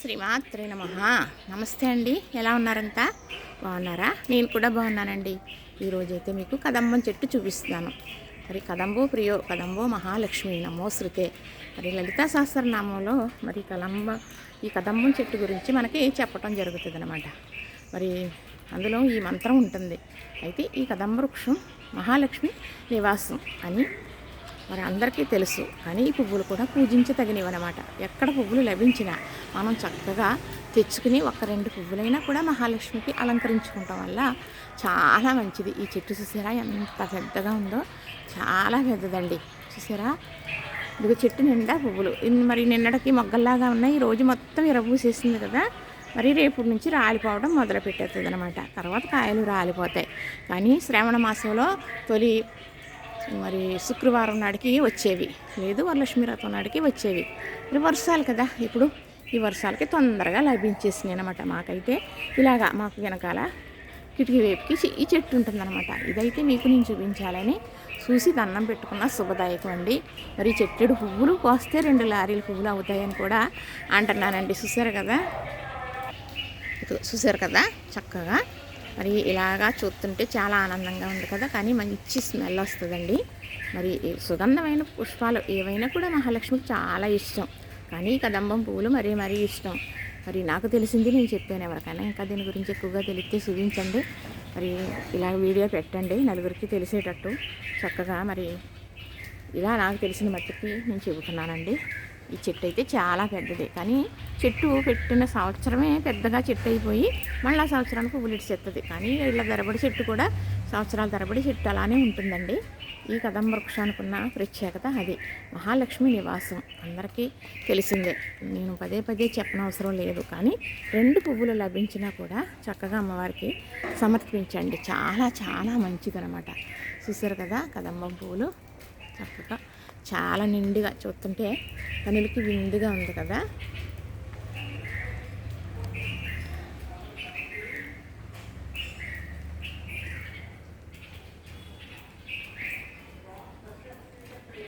శ్రీమాత్రే నమ. నమస్తే అండి. ఎలా ఉన్నారంతా? బాగున్నారా? నేను కూడా బాగున్నానండి. ఈరోజైతే మీకు కదంబం చెట్టు చూపిస్తున్నాను. మరి కదంబో ప్రియో కదంబో మహాలక్ష్మి నమో శృతే. మరి లలితా సహస్రనామంలో మరి కదంబ ఈ కదంబం చెట్టు గురించి మనకి చెప్పటం జరుగుతుంది అనమాట మరి అందులో ఈ మంత్రం ఉంటుంది. అయితే ఈ కదంబ వృక్షం మహాలక్ష్మి నివాసం అని మరి అందరికీ తెలుసు. కానీ ఈ పువ్వులు కూడా పూజించదగినవన్నమాట. ఎక్కడ పువ్వులు లభించినా మనం చక్కగా తెచ్చుకుని ఒక రెండు పువ్వులైనా కూడా మహాలక్ష్మికి అలంకరించుకోవటం వల్ల చాలా మంచిది. ఈ చెట్టు చూసారా ఎంత పెద్దగా ఉందో? చాలా పెద్దదండి. చూసారా? ఇదిగో చెట్టు నిండా పువ్వులు. మరి నిన్నటికి మొగ్గల్లాగా ఉన్నాయి. ఈ రోజు మొత్తం ఇరవూసేసింది కదా? మరి రేపు నుంచి రాలిపోవడం మొదలు పెట్టేస్తుంది అనమాట తర్వాత కాయలు రాలిపోతాయి. కానీ శ్రావణ మాసంలో తొలి మరి శుక్రవారం నాటికి వచ్చేవి. లేదు వరలక్ష్మి వ్రతం నాటికి వచ్చేవి. మరి వర్షాలు కదా ఇప్పుడు. ఈ వర్షాలకి తొందరగా లభించేసినాయి అనమాట మాకైతే. ఇలాగా మాకు వెనకాల కిటికీ వైపుకి ఈ చెట్టు ఉంటుందన్నమాట. ఇదైతే మీకు నేను చూపించాలని చూసి దండం పెట్టుకున్న శుభదాయకం అండి. మరి చెట్టెడు పువ్వులు కోస్తే రెండు లారీలు పువ్వులు అవుతాయని కూడా అంటున్నానండి. చూసారు కదా? చూసారు కదా? చక్కగా మరి ఇలాగా చూస్తుంటే చాలా ఆనందంగా ఉంది కదా. కానీ మంచి స్మెల్ వస్తుందండి. మరి సుగంధమైన పుష్పాలు ఏవైనా కూడా మహాలక్ష్మికి చాలా ఇష్టం. కానీ కదంబం పువ్వులు మరీ మరీ ఇష్టం. మరి నాకు తెలిసింది నేను చెప్పాను ఎవరికైనా. ఇంకా దీని గురించి ఎక్కువగా తెలిస్తే చూపించండి. మరి ఇలా వీడియో పెట్టండి. నలుగురికి తెలిసేటట్టు చక్కగా మరి ఇలా నాకు తెలిసిన మట్టుకి నేను చెబుతున్నానండి. ఈ చెట్టు అయితే చాలా పెద్దది. కానీ చెట్టు పెట్టిన సంవత్సరమే పెద్దగా చెట్టు అయిపోయి మళ్ళీ సంవత్సరానికి పువ్వులు ఇడిచేస్తుంది కానీ ఇలా ధరబడి చెట్టు కూడా సంవత్సరాల తరబడి చెట్టు అలానే ఉంటుందండి. ఈ కదంబ వృక్షానికి ఉన్న ప్రత్యేకత అది. మహాలక్ష్మి నివాసం. అందరికీ తెలిసిందే. నేను పదే పదే చెప్పనవసరం లేదు. కానీ రెండు పువ్వులు లభించినా కూడా చక్కగా అమ్మవారికి సమర్పించండి. చాలా చాలా మంచిదనమాట. చూసారు కదా కదంబం పువ్వులు? చక్కగా చాలా నిండుగా చూస్తుంటే కనులకి విందుగా ఉంది కదా.